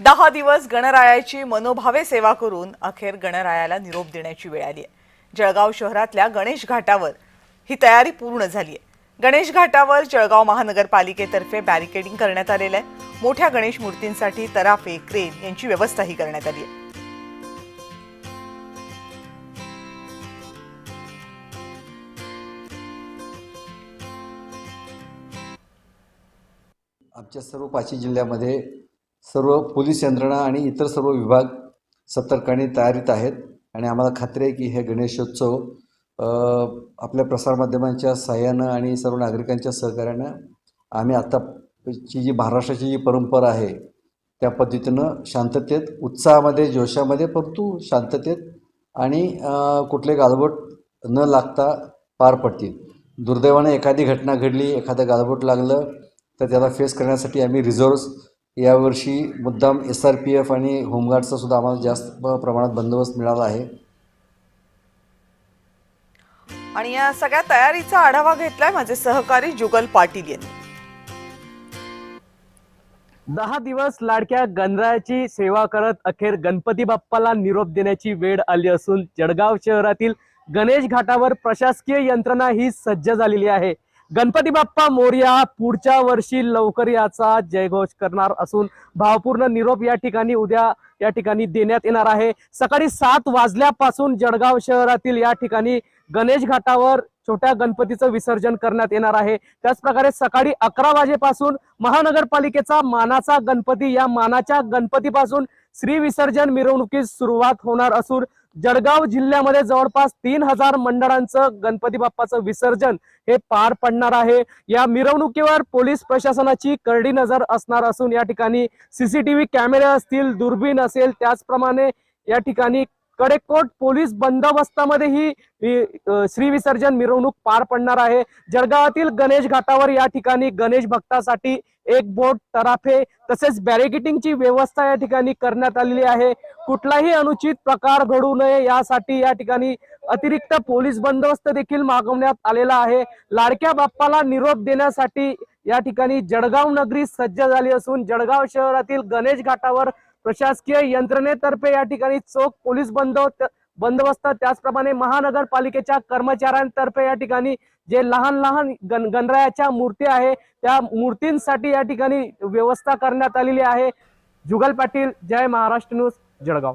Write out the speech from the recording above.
दहा दिवस गणरायाची मनोभावे सेवा करून अखेर गणरायाला निरोप देण्याची वेळ आली आहे जळगाव शहरातल्या गणेश घाटावर ही तयारी पूर्ण झाली आहे गणेश घाटावर जळगाव महानगरपालिकेतर्फे बॅरिकेडिंग करण्यात आलेलं आहे. मोठ्या गणेश मूर्तींसाठी तराफे क्रेन यांची व्यवस्थाही करण्यात आली आहे आमच्या सर्व पाचवी जिल्ह्यामध्ये सर्व पोलीस यंत्रणा आणि इतर सर्व विभाग सतर्काने तयारीत आहेत. आणि आम्हाला खात्री आहे की हे गणेशोत्सव आपल्या प्रसारमाध्यमांच्या सहाय्यानं आणि सर्व नागरिकांच्या सहकार्यानं आम्ही आत्ताची जी महाराष्ट्राची जी परंपरा आहे त्या पद्धतीनं शांततेत उत्साहामध्ये जोशामध्ये परंतु शांततेत आणि कुठले गालबोट न लागता पार पडतील. दुर्दैवानं एखादी घटना घडली एखादं गालबोट लागलं तर त्याला फेस करण्यासाठी आम्ही रिझर्व्स यावर्षी मुद्दाम एस आर पी एफ आणि होमगार्डचा सुद्धा आम्हाला जास्त प्रमाणात बंदोबस्त मिळाला आहे. आणि या सगळ्या तयारीचा आढावा घेतलाय माझे सहकारी जुगल पाटील यांनी. दहा दिवस लाडक्या गणरायाची सेवा करत अखेर गणपती बाप्पाला निरोप देण्याची वेळ आली असून जळगाव शहरातील गणेश घाटावर प्रशासकीय यंत्रणा ही सज्ज झालेली आहे. गणपती बाप्पा मोर्या पुढच्या वर्षी लवकर याचा जयघोष करणार असून भावपूर्ण निरोप या ठिकाणी उद्या या ठिकाणी देण्यात येणार आहे. सकाळी सात वाजल्यापासून जळगाव शहरातील या ठिकाणी गणेश घाटावर छोट्या गणपतीचं विसर्जन करण्यात येणार आहे. त्याचप्रकारे सकाळी अकरा वाजेपासून महानगरपालिकेचा मानाचा गणपती या मानाच्या गणपतीपासून श्री विसर्जन मिरवणुकीस सुरुवात होणार असून जळगाव जिल्ह्यामध्ये जवळपास तीन हजार मंडळांचं गणपती बाप्पाचं विसर्जन हे पार पडणार आहे. या मिरवणुकीवर पोलीस प्रशासनाची करडी नजर असणार असून या ठिकाणी सीसीटीव्ही कॅमेरे असतील दुर्बीण असेल त्याचप्रमाणे या ठिकाणी कडेकोट पोलीस बंदोबस्तामध्ये ही श्री विसर्जन मिरवणूक पार पडणार आहे. जळगावातील गणेश घाटावर या ठिकाणी गणेश भक्तासाठी एक बोट तराफे तसेच बॅरिकेटिंगची व्यवस्था या ठिकाणी करण्यात आलेली आहे. कुठलाही अनुचित प्रकार घडू नये यासाठी या ठिकाणी अतिरिक्त पोलीस बंदोबस्त देखील मागवण्यात आलेला आहे. लाडक्या बाप्पाला निरोप देण्यासाठी या ठिकाणी जळगाव नगरी सज्ज झाली असून जळगाव शहरातील गणेश घाटावर प्रशासकीय यंत्रणेतर्फे या ठिकाणी चोख पोलीस बंदोबस्त बंदोबस्त त्याचप्रमाणे महानगरपालिकेच्या कर्मचाऱ्यांतर्फे या ठिकाणी जे लहान लहान गण गणरायाच्या मूर्ती आहे त्या मूर्तींसाठी या ठिकाणी व्यवस्था करण्यात आलेली आहे. जुगल पाटील जय महाराष्ट्र न्यूज जळगाव.